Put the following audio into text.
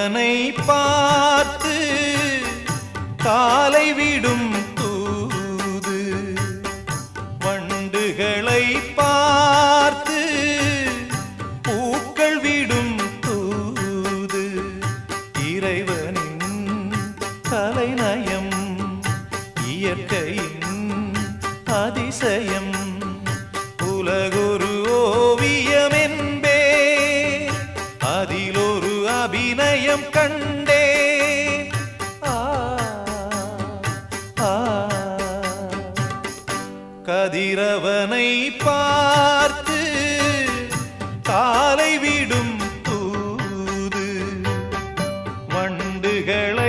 தன்னை பார்த்து காலை விடும் தூது. வண்டுகளை பார்த்து பூக்கள் விடும் தூது. இறைவனின் கலைநயம் இயற்கையின் அதிசயம். உலகுரு ஓவியம் என்பே அதில் அபிநயம் கண்டே. கதிரவனை பார்த்து காலை விடும் தூது வண்டுகளை